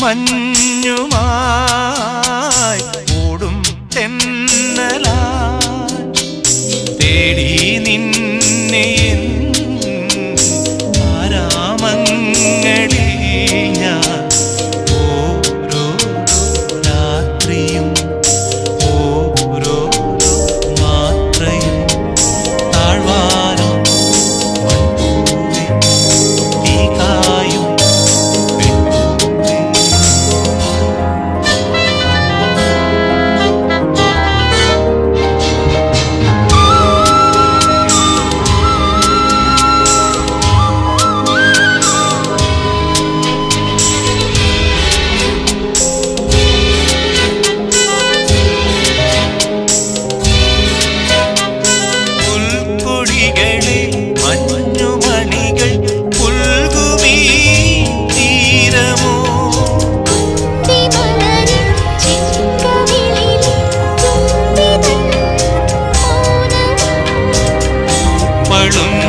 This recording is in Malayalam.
മഞ്ഞുമായി തെന്നലായി തേടി வாழும்